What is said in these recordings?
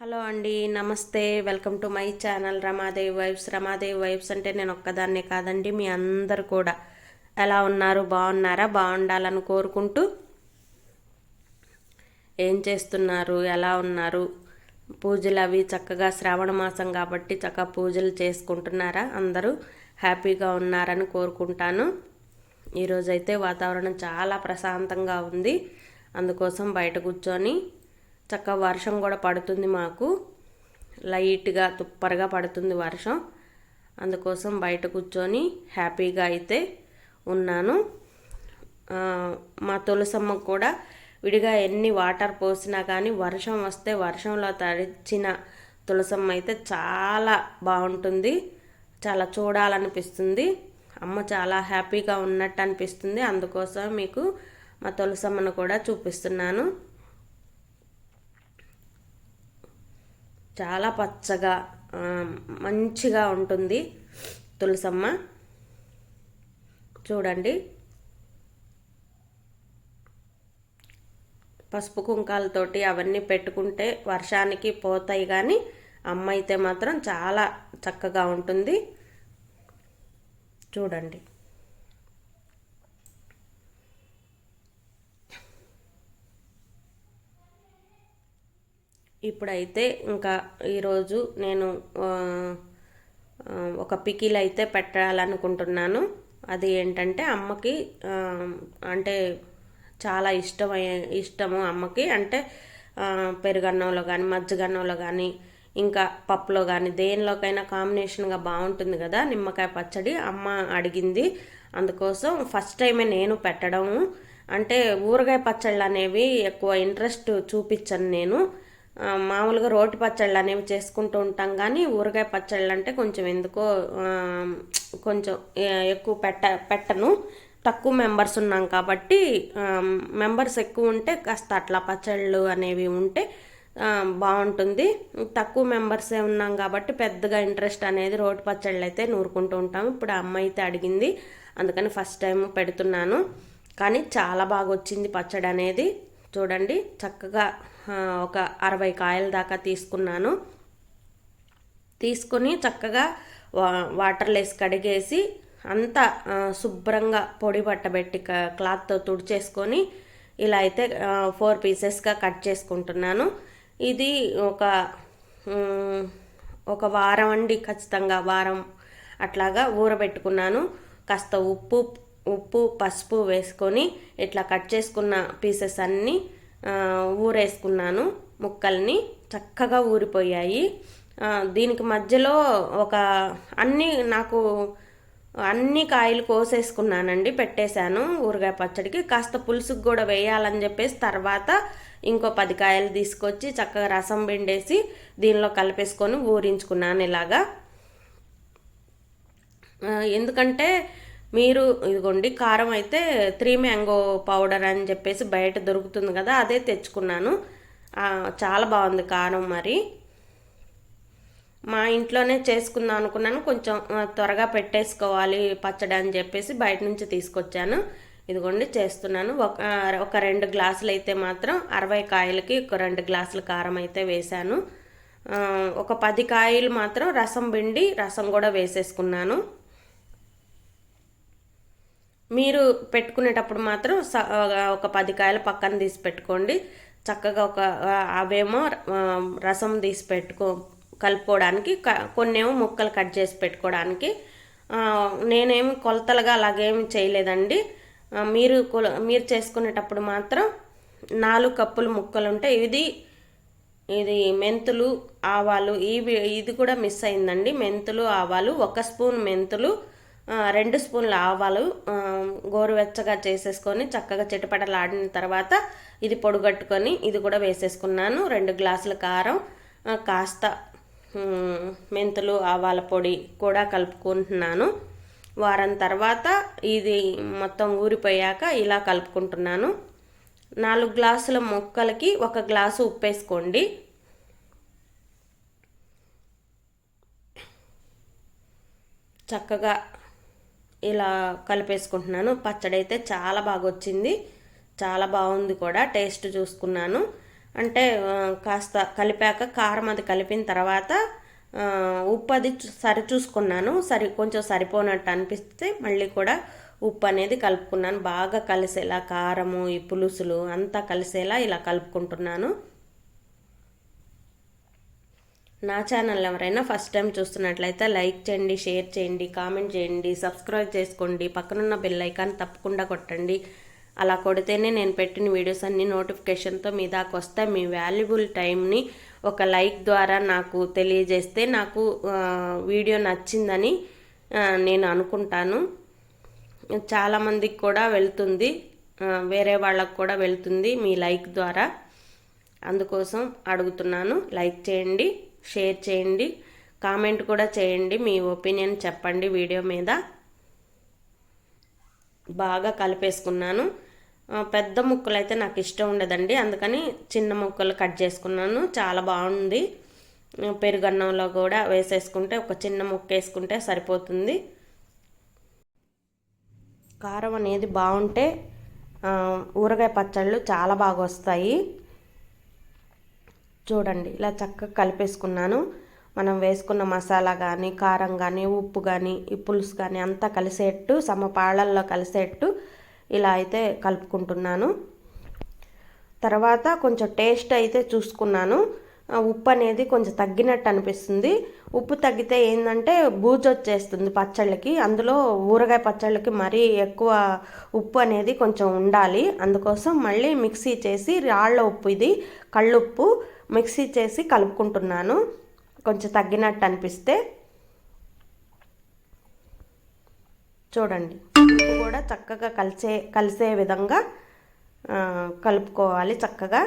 Hello అండి నమస్తే. Welcome to my channel Ramadevi vibes. Ramadevi vibes అంటే నేను ఒక్కదాన్నే కాదండి మీ అందరు కూడా. ఎలా ఉన్నారు? బాగున్నారా? బాగుండాలని కోరుకుంటూ ఏం చేస్తున్నారు? ఎలా ఉన్నారు? పూజలు అవి చక్కగా శ్రావణ మాసం కాబట్టి చక్కగా పూజలు చేసుకుంటున్నారా? అందరూ హ్యాపీగా ఉన్నారని కోరుకుంటాను. ఈరోజైతే వాతావరణం చాలా ప్రశాంతంగా ఉంది. అందుకోసం బయట కూర్చొని చక్కగా వర్షం కూడా పడుతుంది మాకు. లైట్గా తుప్పరగా పడుతుంది వర్షం. అందుకోసం బయట కూర్చొని హ్యాపీగా అయితే ఉన్నాను. మా తులసమ్మ కూడా విడిగా ఎన్ని వాటర్ పోసినా కానీ వర్షం వస్తే వర్షంలో తడిచిన తులసమ్మ అయితే చాలా బాగుంటుంది. చాలా చూడాలనిపిస్తుంది. అమ్మ చాలా హ్యాపీగా ఉన్నట్టు అనిపిస్తుంది. అందుకోసం మీకు మా తులసమ్మను కూడా చూపిస్తున్నాను. చాలా పచ్చగా మంచిగా ఉంటుంది. తులసమ్మ చూడండి. పసుపు కుంకాలతోటి అవన్నీ పెట్టుకుంటే వర్షానికి పోతాయి కానీ అమ్మ అయితే మాత్రం చాలా చక్కగా ఉంటుంది. చూడండి. ఇప్పుడైతే ఇంకా ఈరోజు నేను ఒక పికిల్ అయితే పెట్టాలనుకుంటున్నాను. అది ఏంటంటే అమ్మకి అంటే చాలా ఇష్టమయ్యే ఇష్టము అమ్మకి. అంటే పెరుగన్నంలో కానీ మజ్జిగన్నంలో కానీ ఇంకా పప్పులో కానీ దేనిలోకైనా కాంబినేషన్గా బాగుంటుంది కదా నిమ్మకాయ పచ్చడి. అమ్మ అడిగింది. అందుకోసం ఫస్ట్ టైమే నేను పెట్టడము. అంటే ఊరగాయ పచ్చళ్ళు అనేవి ఎక్కువ ఇంట్రెస్ట్ చూపించను నేను. మామూలుగా రోటి పచ్చళ్ళు అనేవి చేసుకుంటూ ఉంటాం కానీ ఊరగాయ పచ్చళ్ళు అంటే కొంచెం ఎందుకో కొంచెం ఎక్కువ పెట్ట పెట్టను. తక్కువ మెంబర్స్ ఉన్నాం కాబట్టి మెంబర్స్ ఎక్కువ ఉంటే కాస్త అట్లా పచ్చళ్ళు అనేవి ఉంటే బాగుంటుంది. తక్కువ మెంబర్సే ఉన్నాం కాబట్టి పెద్దగా ఇంట్రెస్ట్ అనేది రోటి పచ్చళ్ళు అయితే నూరుకుంటూ ఉంటాము. ఇప్పుడు అమ్మ అయితే అడిగింది అందుకని ఫస్ట్ టైం పెడుతున్నాను. కానీ చాలా బాగా వచ్చింది పచ్చడి అనేది చూడండి చక్కగా ఒక అరవై కాయల దాకా తీసుకున్నాను. తీసుకొని చక్కగా వా కడిగేసి అంతా శుభ్రంగా పొడి పట్టబెట్టి క- క్లాత్తో తుడిచేసుకొని ఇలా అయితే ఫోర్ పీసెస్గా కట్ చేసుకుంటున్నాను. ఇది ఒక ఒక వారం అండి ఖచ్చితంగా వారం అట్లాగా ఊరబెట్టుకున్నాను. కాస్త ఉప్పు ఉప్పు పసుపు వేసుకొని ఇట్లా కట్ చేసుకున్న పీసెస్ అన్నీ ఊరేసుకున్నాను. ముక్కల్ని చక్కగా ఊరిపోయాయి. దీనికి మధ్యలో ఒక అన్ని నాకు అన్ని కాయలు కోసేసుకున్నానండి పెట్టేశాను ఊరగాయ పచ్చడికి. కాస్త పులుసుకు కూడా వేయాలని చెప్పేసి తర్వాత ఇంకో పది కాయలు తీసుకొచ్చి చక్కగా రసం పిండేసి దీనిలో కలిపేసుకొని ఊరించుకున్నాను ఇలాగా. ఎందుకంటే మీరు ఇదిగోండి కారం అయితే త్రీ మ్యాంగో పౌడర్ అని చెప్పేసి బయట దొరుకుతుంది కదా అదే తెచ్చుకున్నాను. చాలా బాగుంది కారం మరి. మా ఇంట్లోనే చేసుకుందాం అనుకున్నాను కొంచెం త్వరగా పెట్టేసుకోవాలి పచ్చడి అని చెప్పేసి బయట నుంచి తీసుకొచ్చాను. ఇదిగోండి చేస్తున్నాను. ఒక ఒక రెండు గ్లాసులు అయితే మాత్రం అరవై కాయలకి ఒక రెండు గ్లాసుల కారం అయితే వేశాను. ఒక పది కాయలు మాత్రం రసం పిండి రసం కూడా వేసేసుకున్నాను. మీరు పెట్టుకునేటప్పుడు మాత్రం స- ఒక పది కాయలు పక్కన తీసి పెట్టుకోండి. చక్కగా ఒక అవేమో రసం తీసి పెట్టుకో కలుపుకోవడానికి క- కొన్నేమో ముక్కలు కట్ చేసి పెట్టుకోవడానికి. నేనేమి కొలతలుగా అలాగేమి చేయలేదండి. మీరు కొల మీరు చేసుకునేటప్పుడు మాత్రం నాలుగు కప్పులు ముక్కలు ఉంటాయి ఇది ఇది మెంతులు ఆవాలు ఇవి ఇది కూడా మిస్ అయిందండి. మెంతులు ఆవాలు ఒక స్పూన్ మెంతులు రెండు స్పూన్ల ఆవాలు గోరువెచ్చగా చేసేసుకొని చక్కగా చిటపటలాడిన తర్వాత ఇది పొడిగట్టుకొని ఇది కూడా వేసేసుకున్నాను. రెండు గ్లాసుల కారం కాస్త మెంతులు ఆవాల పొడి కూడా కలుపుకుంటున్నాను. వారం తర్వాత ఇది మొత్తం ఊరిపోయాక ఇలా కలుపుకుంటున్నాను. నాలుగు గ్లాసుల ముక్కలకి ఒక గ్లాసు ఉప్పు వేసుకోండి చక్కగా ఇలా కలిపేసుకుంటున్నాను. పచ్చడి అయితే చాలా బాగా వచ్చింది చాలా బాగుంది కూడా. టేస్ట్ చూసుకున్నాను. అంటే కాస్త కలిపాక కారం అది కలిపిన తర్వాత ఉప్పు అది సరి చూసుకున్నాను. సరి కొంచెం సరిపోనట్టు అనిపిస్తే మళ్ళీ కూడా ఉప్పు అనేది కలుపుకున్నాను. బాగా కలిసేలా కారము ఈ పులుసులు అంతా కలిసేలా ఇలా కలుపుకుంటున్నాను. నా ఛానల్ ఎవరైనా ఫస్ట్ టైం చూస్తున్నట్లయితే లైక్ చేయండి షేర్ చేయండి కామెంట్ చేయండి సబ్స్క్రైబ్ చేసుకోండి పక్కనున్న బెల్ ఐకాన్ తప్పకుండా కొట్టండి. అలా కొడితేనే నేను పెట్టిన వీడియోస్ అన్ని నోటిఫికేషన్తో మీ దాకా వస్తే మీ వాల్యుబుల్ టైంని ఒక లైక్ ద్వారా నాకు తెలియజేస్తే నాకు వీడియో నచ్చిందని నేను అనుకుంటాను. చాలామందికి కూడా వెళ్తుంది వేరే వాళ్ళకు కూడా వెళ్తుంది మీ లైక్ ద్వారా. అందుకోసం అడుగుతున్నాను లైక్ చేయండి. షేర్ చేయండి కామెంట్ కూడా చేయండి మీ ఒపీనియన్ చెప్పండి వీడియో మీద. బాగా కలిపేసుకున్నాను. పెద్ద ముక్కలు అయితే నాకు ఇష్టం ఉండదండి అందుకని చిన్న ముక్కలు కట్ చేసుకున్నాను. చాలా బాగుంది. పెరుగన్నంలో కూడా వేసేసుకుంటే ఒక చిన్న ముక్క వేసుకుంటే సరిపోతుంది. కారం అనేది బాగుంటే ఊరగాయ పచ్చళ్ళు చాలా బాగా వస్తాయి. చూడండి ఇలా చక్కగా కలిపేసుకున్నాను. మనం వేసుకున్న మసాలా కానీ కారం కానీ ఉప్పు కానీ ఈ పులుసు కానీ అంతా కలిసేట్టు సమపాళల్లో కలిసేట్టు ఇలా అయితే కలుపుకుంటున్నాను. తర్వాత కొంచెం టేస్ట్ అయితే చూసుకున్నాను. ఉప్పు అనేది కొంచెం తగ్గినట్టు అనిపిస్తుంది. ఉప్పు తగ్గితే ఏంటంటే బూజు వచ్చేస్తుంది పచ్చళ్ళకి. అందులో ఊరగాయ పచ్చళ్ళకి మరీ ఎక్కువ ఉప్పు అనేది కొంచెం ఉండాలి. అందుకోసం మళ్ళీ మిక్సీ చేసి రాళ్ళ ఉప్పు ఇది కళ్ళుప్పు మిక్సీ చేసి కలుపుకుంటున్నాను. కొంచెం తగ్గినట్టు అనిపిస్తే చూడండి. ఉప్పు కూడా చక్కగా కలిసే కలిసే విధంగా కలుపుకోవాలి చక్కగా.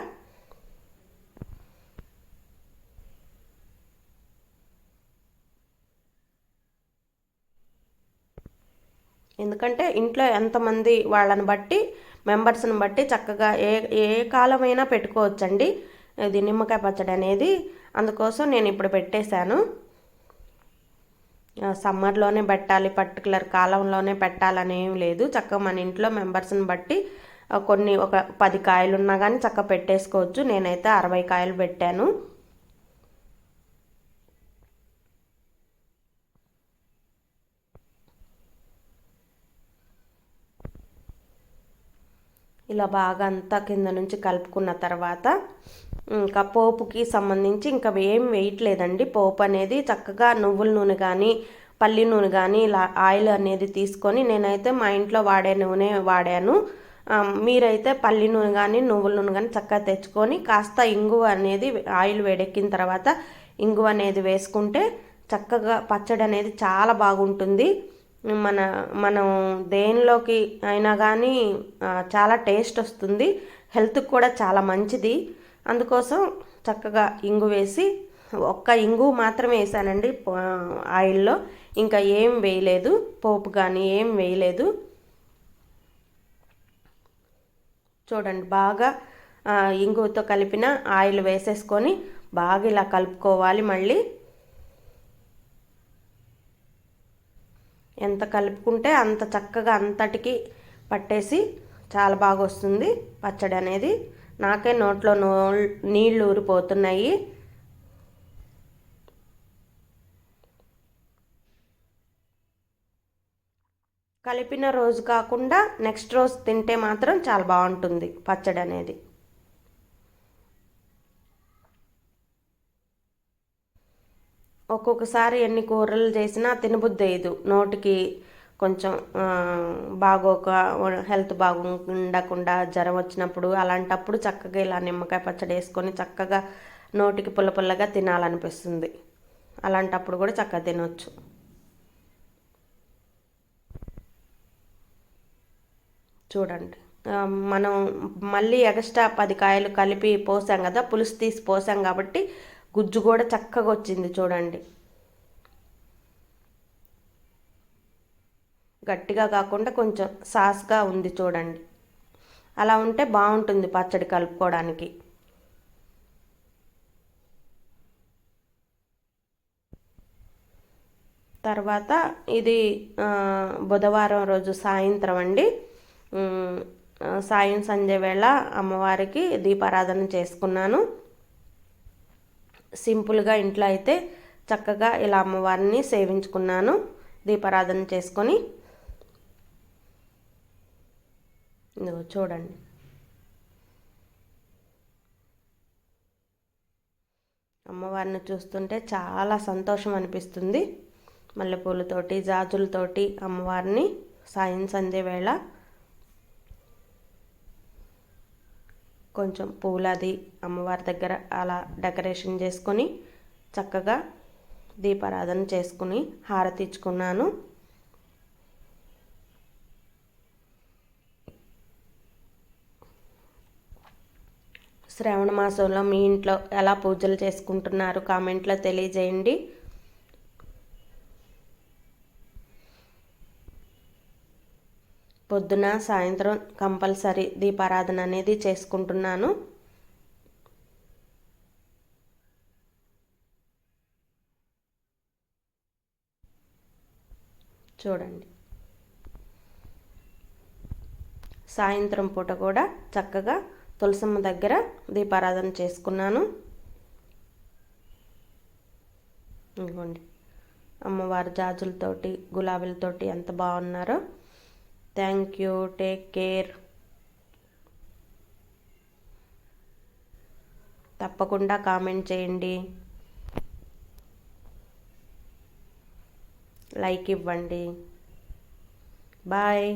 ఎందుకంటే ఇంట్లో ఎంతమంది వాళ్ళని బట్టి మెంబర్స్ని బట్టి చక్కగా ఏ ఏ కాలమైనా పెట్టుకోవచ్చండి. ఇది నిమ్మకాయ పచ్చడి అనేది. అందుకోసం నేను ఇప్పుడు పెట్టేశాను. సమ్మర్లోనే పెట్టాలి పర్టికులర్ కాలంలోనే పెట్టాలని ఏం లేదు. చక్కగా మన ఇంట్లో మెంబర్స్ని బట్టి కొన్ని ఒక పది కాయలు ఉన్నా కానీ చక్కగా పెట్టేసుకోవచ్చు. నేనైతే అరవై కాయలు పెట్టాను. ఇలా బాగా అంతా కింద నుంచి కలుపుకున్న తర్వాత ఇంకా పోపుకి సంబంధించి ఇంకా ఏం వేయట్లేదండి. పోపు అనేది చక్కగా నువ్వుల నూనె కానీ పల్లి నూనె కానీ ఇలా ఆయిల్ అనేది తీసుకొని నేనైతే మా ఇంట్లో వాడే నూనె వాడాను. మీరైతే పల్లి నూనె కానీ నువ్వుల నూనె కానీ చక్కగా తెచ్చుకొని కాస్త ఇంగువ అనేది ఆయిల్ వేడెక్కిన తర్వాత ఇంగువ అనేది వేసుకుంటే చక్కగా పచ్చడి అనేది చాలా బాగుంటుంది. మన మనం దేనిలోకి అయినా కానీ చాలా టేస్ట్ వస్తుంది. హెల్త్కి కూడా చాలా మంచిది. అందుకోసం చక్కగా ఇంగు వేసి ఒక్క ఇంగు మాత్రమే వేసానండి ఆయిల్లో. ఇంకా ఏం వేయలేదు పోపు కానీ ఏం వేయలేదు. చూడండి బాగా ఇంగుతో కలిపిన ఆయిల్ వేసేసుకొని బాగా ఇలా కలుపుకోవాలి మళ్ళీ. ఎంత కలుపుకుంటే అంత చక్కగా అంతటికి పట్టేసి చాలా బాగా వస్తుంది పచ్చడి అనేది నాకే నోట్లో నో నీళ్ళు ఊరిపోతున్నాయి. కలిపిన రోజు కాకుండా నెక్స్ట్ రోజు తింటే మాత్రం చాలా బాగుంటుంది పచ్చడి అనేది. ఒక్కొక్కసారి ఎన్ని కూరలు చేసినా తినబుద్ధి నోటికి కొంచెం బాగోక హెల్త్ బాగుండకుండా జ్వరం వచ్చినప్పుడు అలాంటప్పుడు చక్కగా ఇలా నిమ్మకాయ పచ్చడి వేసుకొని చక్కగా నోటికి పుల్ల పుల్లగా తినాలనిపిస్తుంది. అలాంటప్పుడు కూడా చక్కగా తినవచ్చు చూడండి. మనం మళ్ళీ ఎక్స్ట్రా పది కాయలు కలిపి పోసాం కదా పులుసు తీసి పోసాం కాబట్టి గుజ్జు కూడా చక్కగా వచ్చింది చూడండి. గట్టిగా కాకుండా కొంచెం సాస్గా ఉంది చూడండి. అలా ఉంటే బాగుంటుంది పచ్చడి కలుపుకోవడానికి. తర్వాత ఇది బుధవారం రోజు సాయంత్రం అండి. సాయం సంధ్య వేళ అమ్మవారికి దీపారాధన చేసుకున్నాను. సింపుల్గా ఇంట్లో అయితే చక్కగా ఇలా అమ్మవారిని సేవించుకున్నాను దీపారాధన చేసుకొని. ఇదిగో చూడండి. అమ్మవారిని చూస్తుంటే చాలా సంతోషం అనిపిస్తుంది. మల్లెపూలతోటి జాజులతోటి అమ్మవారిని సాయం సంధ్య వేళ కొంచెం పూలది అమ్మవారి దగ్గర అలా డెకరేషన్ చేసుకొని చక్కగా దీపారాధన చేసుకుని హారతి ఇచ్చుకున్నాను. శ్రావణ మాసంలో మీ ఇంట్లో ఎలా పూజలు చేసుకుంటున్నారు? కామెంట్లో తెలియజేయండి. పొద్దున సాయంత్రం కంపల్సరీ దీపారాధన అనేది చేసుకుంటున్నాను. చూడండి. సాయంత్రం పూట కూడా చక్కగా తులసమ్మ దగ్గర దీపారాధన చేసుకున్నాను. ఇదిగోండి. అమ్మవారి జాజులతోటి గులాబీలతోటి ఎంత బాగున్నారో. థ్యాంక్ యూ టేక్ కేర్ తప్పకుండా కామెంట్ చేయండి. లైక్ ఇవ్వండి. బాయ్